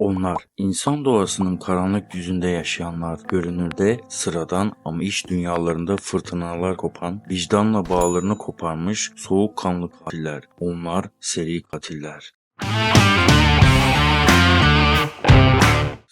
Onlar, insan doğasının karanlık yüzünde yaşayanlar, görünürde sıradan ama iç dünyalarında fırtınalar kopan, vicdanla bağlarını koparmış soğukkanlı katiller. Onlar seri katiller.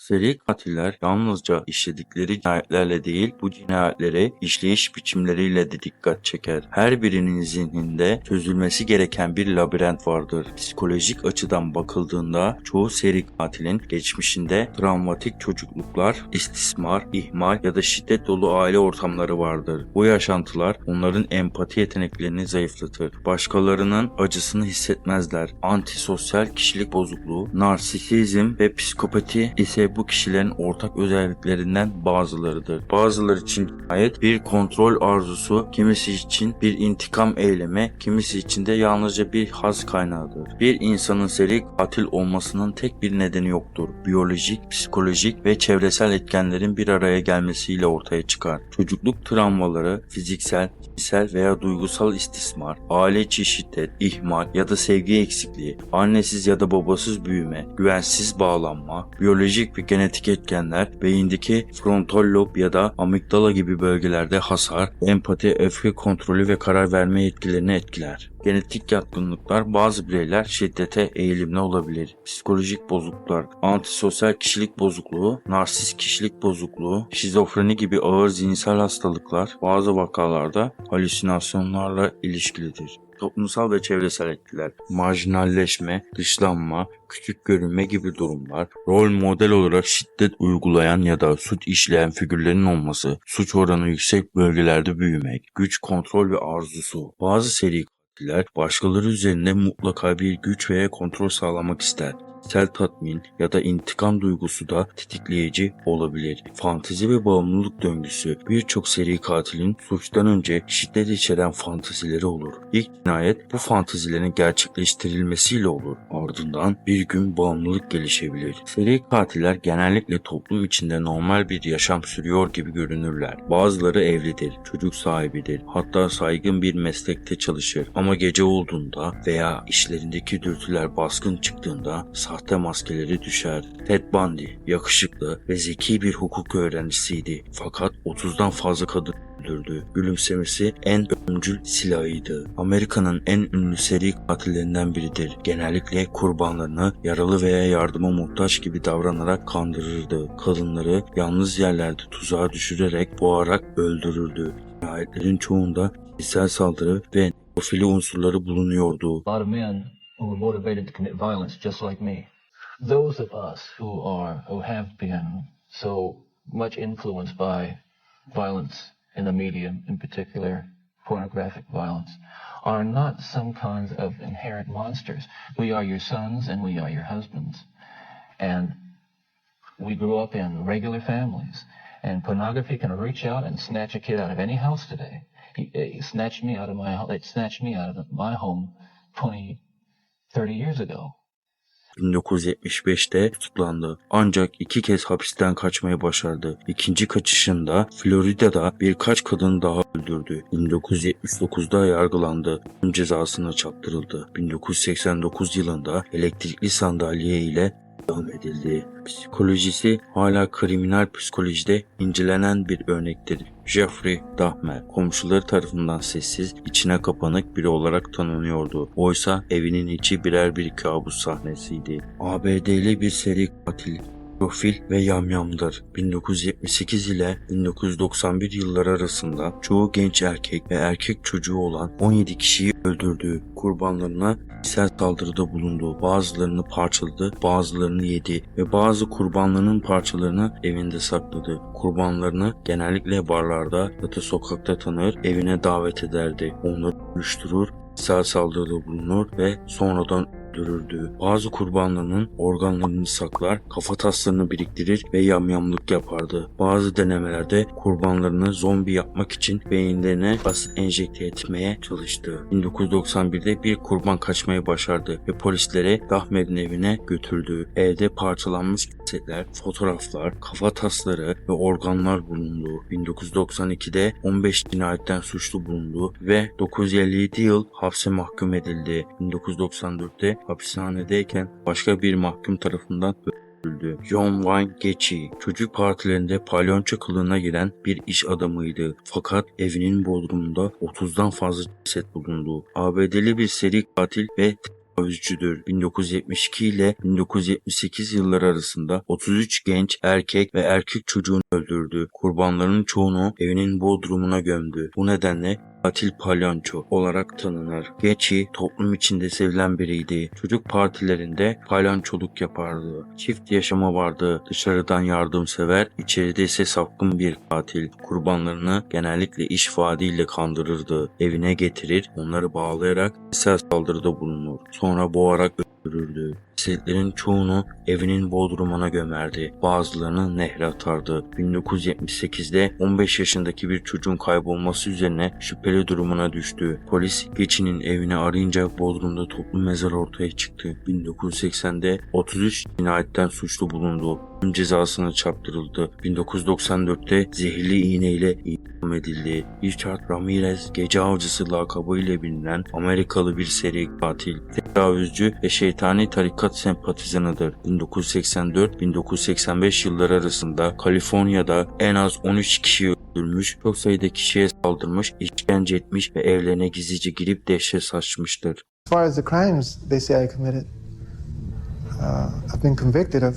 Seri katiller yalnızca işledikleri cinayetlerle değil bu cinayetlere işleyiş biçimleriyle de dikkat çeker. Her birinin zihninde çözülmesi gereken bir labirent vardır. Psikolojik açıdan bakıldığında çoğu seri katilin geçmişinde travmatik çocukluklar, istismar, ihmal ya da şiddet dolu aile ortamları vardır. Bu yaşantılar onların empati yeteneklerini zayıflatır. Başkalarının acısını hissetmezler. Antisosyal kişilik bozukluğu, narsisizm ve psikopati ise bu kişilerin ortak özelliklerinden bazılarıdır. Bazıları için cinayet bir kontrol arzusu, kimisi için bir intikam eylemi, kimisi için de yalnızca bir haz kaynağıdır. Bir insanın seri katil olmasının tek bir nedeni yoktur. Biyolojik, psikolojik ve çevresel etkenlerin bir araya gelmesiyle ortaya çıkar. Çocukluk travmaları, fiziksel, cinsel veya duygusal istismar, aile içi şiddet, ihmal ya da sevgi eksikliği, annesiz ya da babasız büyüme, güvensiz bağlanma, biyolojik ve genetik etkenler, beyindeki frontal lob ya da amigdala gibi bölgelerde hasar, empati, öfke kontrolü ve karar verme yetkilerini etkiler. Genetik yatkınlıklar bazı bireyler şiddete eğilimli olabilir. Psikolojik bozukluklar, antisosyal kişilik bozukluğu, narsist kişilik bozukluğu, şizofreni gibi ağır zihinsel hastalıklar bazı vakalarda halüsinasyonlarla ilişkilidir. Toplumsal ve çevresel etkiler, marjinalleşme, dışlanma, küçük görünme gibi durumlar, rol model olarak şiddet uygulayan ya da suç işleyen figürlerin olması, suç oranı yüksek bölgelerde büyümek, güç kontrol ve arzusu. Bazı seri katiller başkaları üzerinde mutlaka bir güç veya kontrol sağlamak ister. Sel tatmin ya da intikam duygusu da tetikleyici olabilir. Fantezi ve bağımlılık döngüsü birçok seri katilin suçtan önce şiddet içeren fantezileri olur. İlk cinayet bu fantezilerin gerçekleştirilmesiyle olur. Ardından bir gün bağımlılık gelişebilir. Seri katiller genellikle toplum içinde normal bir yaşam sürüyor gibi görünürler. Bazıları evlidir, çocuk sahibidir, hatta saygın bir meslekte çalışır. Ama gece olduğunda veya işlerindeki dürtüler baskın çıktığında sahte maskeleri düşer. Ted Bundy yakışıklı ve zeki bir hukuk öğrencisiydi. Fakat 30'dan fazla kadın öldürdü. Gülümsemesi en ölümcül silahıydı. Amerika'nın en ünlü seri katillerinden biridir. Genellikle kurbanlarını yaralı veya yardıma muhtaç gibi davranarak kandırırdı. Kadınları yalnız yerlerde tuzağa düşürerek boğarak öldürürdü. Cinayetlerin çoğunda cinsel saldırı ve nekrofili unsurları bulunuyordu. men who were motivated to commit violence just like me. Those of us who are, who have been so much influenced by violence in the media, in particular pornographic violence, are not some kinds of inherent monsters. We are your sons and we are your husbands. And we grew up in regular families. And pornography can reach out and snatch a kid out of any house today. He, he snatched me out of my ho- it snatched me out of my home 20, 30 years ago. 1975'te tutuklandı. Ancak iki kez hapisten kaçmayı başardı. İkinci kaçışında Florida'da birkaç kadın daha öldürdü. 1979'da yargılandı. Cezasına çarptırıldı. 1989 yılında elektrikli sandalye ile devam edildi. Psikolojisi hala kriminal psikolojide incelenen bir örnektir. Jeffrey Dahmer komşuları tarafından sessiz, içine kapanık biri olarak tanınıyordu. Oysa evinin içi birer bir kabus sahnesiydi. ABD'li bir seri katil profil ve yamyamdır. 1978 ile 1991 yılları arasında çoğu genç erkek ve erkek çocuğu olan 17 kişiyi öldürdü. Kurbanlarına cinsel saldırıda bulundu. Bazılarını parçaladı, bazılarını yedi ve bazı kurbanlarının parçalarını evinde sakladı. Kurbanlarını genellikle barlarda ya da sokakta tanır, evine davet ederdi. Onları uyuşturur, cinsel saldırıda bulunur ve sonradan öldürürdü. Bazı kurbanlarının organlarını saklar, kafataslarını biriktirir ve yamyamlık yapardı. Bazı denemelerde kurbanlarını zombi yapmak için beyinlerine gaz enjekte etmeye çalıştı. 1991'de bir kurban kaçmayı başardı ve polislere Dahmer'in evine götürdü. Evde parçalanmış cesetler, fotoğraflar, kafa tasları ve organlar bulundu. 1992'de 15 cinayetten suçlu bulundu ve 957 yıl hapse mahkum edildi. 1994'te hapishanedeyken başka bir mahkum tarafından öldürüldü. John Wayne Gacy, çocuk partilerinde palyonço kılığına giren bir iş adamıydı. Fakat evinin bodrumunda 30'dan fazla ceset bulundu. ABD'li bir seri katil ve tecavüzcüdür. 1972 ile 1978 yılları arasında 33 genç erkek ve erkek çocuğunu öldürdü. Kurbanların çoğunu evinin bodrumuna gömdü. Bu nedenle katil palyanço olarak tanınır. Gacy toplum içinde sevilen biriydi. Çocuk partilerinde palyançoluk yapardı. Çift yaşama vardı. Dışarıdan yardımsever, içeride ise sapkın bir katil. Kurbanlarını genellikle iş vaadiyle kandırırdı. Evine getirir, onları bağlayarak cinsel saldırıda bulunur. Sonra boğarak öldürürdü. Cesetlerin çoğunu evinin bodrumuna gömerdi. Bazılarını nehre atardı. 1978'de 15 yaşındaki bir çocuğun kaybolması üzerine şüpheli durumuna düştü. Polis Geçi'nin evini arayınca bodrumda toplu mezar ortaya çıktı. 1980'de 33 cinayetten suçlu bulundu. Cezasına çarptırıldı. 1994'te zehirli iğneyle idam edildi. Richard Ramirez gece avcısı lakabıyla bilinen Amerikalı bir seri katil, tecavüzcü ve şeytani tarikat sempatizanıdır. 1984-1985 yılları arasında Kaliforniya'da en az 13 kişi öldürmüş, çok sayıda kişiye saldırmış, işkence etmiş ve evlerine gizlice girip dehşet saçmıştır. As far as the crimes they say I committed, uh, I've been convicted of.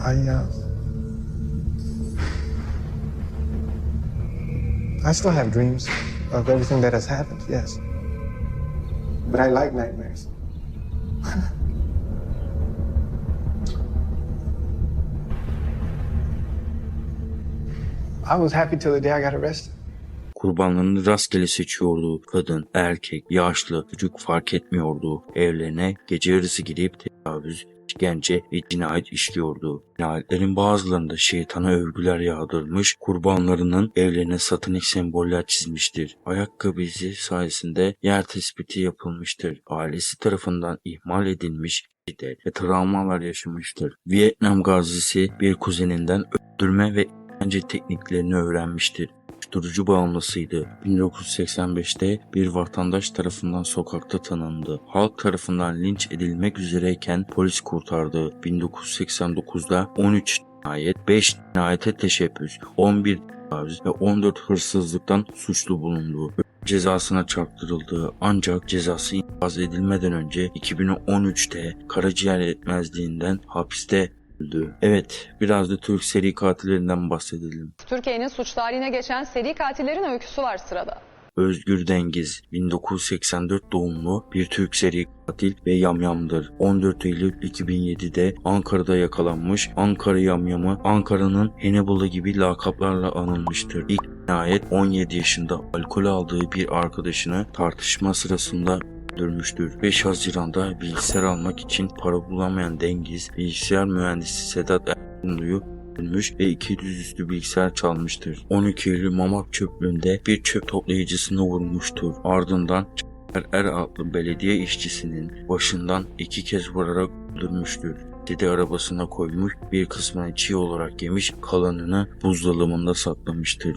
Uh, I still have dreams of everything that has happened, yes. But I like nightmares. I was happy till the day I got arrested. Kurbanlarını rastgele seçiyordu. Kadın, erkek, yaşlı, çocuk fark etmiyordu. Evlerine gece yarısı girip tecavüz, işkence ve cinayet işliyordu. Cinayetlerin bazılarında şeytana övgüler yağdırmış, kurbanlarının evlerine satanik semboller çizmiştir. Ayakkabı izi sayesinde yer tespiti yapılmıştır. Ailesi tarafından ihmal edilmiş şiddet ve travmalar yaşamıştır. Vietnam gazisi bir kuzeninden öldürme ve işkence tekniklerini öğrenmiştir uyuşturucu bağımlısıydı. 1985'te bir vatandaş tarafından sokakta tanındı. Halk tarafından linç edilmek üzereyken polis kurtardı. 1989'da 13 cinayet, 5 cinayete teşebbüs, 11 tecavüz ve 14 hırsızlıktan suçlu bulundu. Cezasına çarptırıldı ancak cezası infaz edilmeden önce 2013'te karaciğer yetmezliğinden hapiste öldü. Evet, biraz da Türk seri katillerinden bahsedelim. Türkiye'nin suç tarihine geçen seri katillerin öyküsü var sırada. Özgür Dengiz 1984 doğumlu bir Türk seri katil ve yamyamdır. 14 Eylül 2007'de Ankara'da yakalanmış. Ankara yamyamı Ankara'nın Hannibal'ı gibi lakaplarla anılmıştır. İlk cinayet 17 yaşında alkol aldığı bir arkadaşını tartışma sırasında öldürmüştür. 5 Haziran'da bilgisayar almak için para bulamayan Dengiz, bilgisayar mühendisi Sedat Ergunlu'yu öldürmüş ve 200 üstü bilgisayar çalmıştır. 12 Eylül Mamak çöplüğünde bir çöp toplayıcısını vurmuştur. Ardından Cafer Er adlı belediye işçisinin başından iki kez vurarak öldürmüştür. Dede arabasına koymuş, bir kısmını çiğ olarak yemiş, kalanını buzdolabında saklamıştır.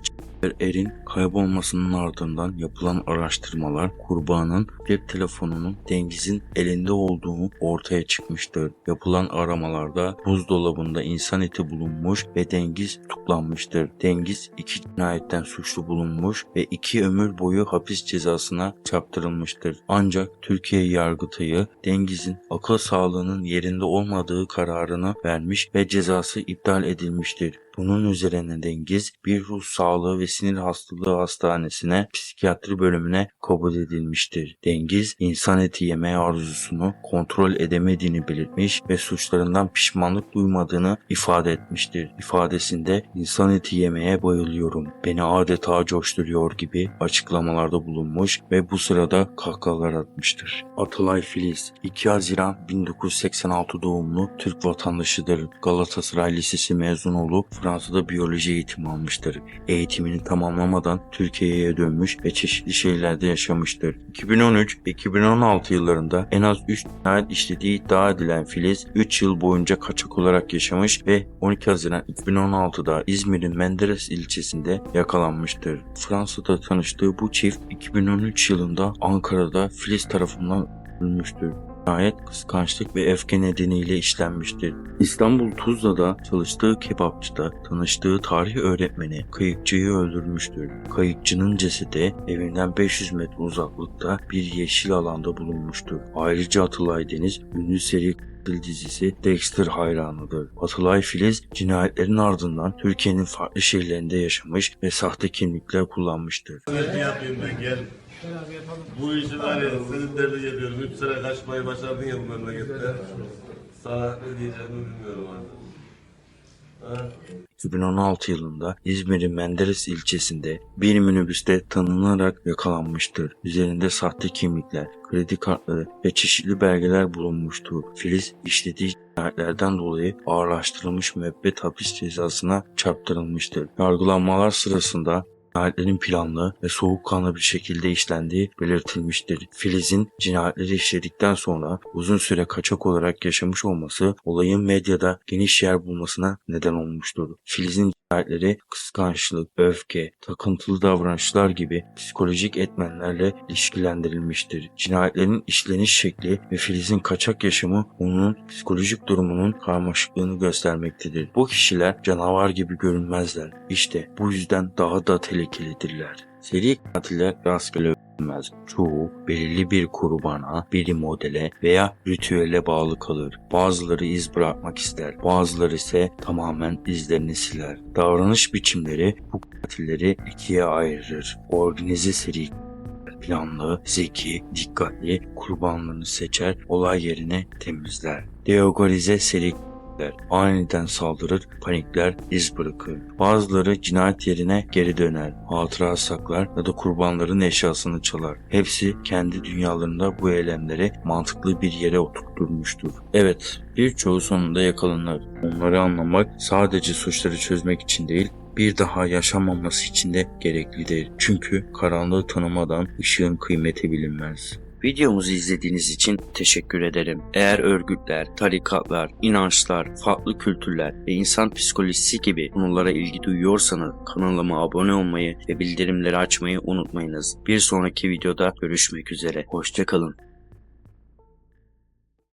Er'in kaybolmasının ardından yapılan araştırmalar kurbanın cep telefonunun Dengiz'in elinde olduğu ortaya çıkmıştır. Yapılan aramalarda buzdolabında insan eti bulunmuş ve Dengiz tutuklanmıştır. Dengiz iki cinayetten suçlu bulunmuş ve iki ömür boyu hapis cezasına çarptırılmıştır. Ancak Türkiye Yargıtayı Dengiz'in akıl sağlığının yerinde olmadığı kararını vermiş ve cezası iptal edilmiştir. Bunun üzerine Dengiz bir ruh sağlığı ve sinir hastalığı hastanesine psikiyatri bölümüne kabul edilmiştir. Dengiz insan eti yeme arzusunu kontrol edemediğini belirtmiş ve suçlarından pişmanlık duymadığını ifade etmiştir. İfadesinde insan eti yemeye bayılıyorum. Beni adeta coşturuyor gibi açıklamalarda bulunmuş ve bu sırada kahkahalar atmıştır. Atalay Filiz 2 Haziran 1986 doğumlu Türk vatandaşıdır. Galatasaray Lisesi mezun olup Fransa'da biyoloji eğitimi almıştır. Eğitimini tamamlamadan Türkiye'ye dönmüş ve çeşitli şehirlerde yaşamıştır. 2013-2016 yıllarında en az 3 cinayet işlediği iddia edilen Filiz 3 yıl boyunca kaçak olarak yaşamış ve 12 Haziran 2016'da İzmir'in Menderes ilçesinde yakalanmıştır. Fransa'da tanıştığı bu çift 2013 yılında Ankara'da Filiz tarafından öldürülmüştür. Cinayet kıskançlık ve öfke nedeniyle işlenmiştir. İstanbul Tuzla'da çalıştığı kebapçıda tanıştığı tarih öğretmeni kayıkçıyı öldürmüştür. Kayıkçının cesedi evinden 500 metre uzaklıkta bir yeşil alanda bulunmuştur. Ayrıca Atılay Deniz ünlü seri katil dizisi Dexter hayranıdır. Atılay Filiz cinayetlerin ardından Türkiye'nin farklı şehirlerinde yaşamış ve sahte kimlikler kullanmıştır. Ne yapayım ben gel. Bu işi var ya senin derdin yapıyorum. Üç sene kaçmayı başardın ya bu memlekette. Sana ne diyeceğimi bilmiyorum artık. Ha? 2016 yılında İzmir'in Menderes ilçesinde bir minibüste tanınarak yakalanmıştır. Üzerinde sahte kimlikler, kredi kartları ve çeşitli belgeler bulunmuştur. Filiz işlediği cinayetlerden dolayı ağırlaştırılmış müebbet hapis cezasına çarptırılmıştır. Yargılanmalar sırasında cinayetlerin planlı ve soğukkanlı bir şekilde işlendiği belirtilmiştir. Filiz'in cinayetleri işledikten sonra uzun süre kaçak olarak yaşamış olması olayın medyada geniş yer bulmasına neden olmuştur. Filiz'in cinayetleri kıskançlık, öfke, takıntılı davranışlar gibi psikolojik etmenlerle ilişkilendirilmiştir. Cinayetlerin işleniş şekli ve Filiz'in kaçak yaşamı onun psikolojik durumunun karmaşıklığını göstermektedir. Bu kişiler canavar gibi görünmezler. İşte bu yüzden daha da tehlikelidirler. Seri katiller rastgele öldürmez. Çoğu belirli bir kurbana, bir modele veya ritüele bağlı kalır. Bazıları iz bırakmak ister, bazıları ise tamamen izlerini siler. Davranış biçimleri bu katilleri ikiye ayırır. Organize seri planlı, zeki, dikkatli kurbanlarını seçer, olay yerine temizler. Deogorize seri katiller aniden saldırır, panikler, iz bırakır. Bazıları cinayet yerine geri döner, hatıra saklar ya da kurbanların eşyasını çalar. Hepsi kendi dünyalarında bu eylemleri mantıklı bir yere oturtturmuştur. Evet, birçoğu sonunda yakalanır. Onları anlamak sadece suçları çözmek için değil, bir daha yaşanmaması için de gereklidir. Çünkü karanlığı tanımadan ışığın kıymeti bilinmez. Videomuzu izlediğiniz için teşekkür ederim. Eğer örgütler, tarikatlar, inançlar, farklı kültürler ve insan psikolojisi gibi konulara ilgi duyuyorsanız kanalıma abone olmayı ve bildirimleri açmayı unutmayınız. Bir sonraki videoda görüşmek üzere. Hoşçakalın.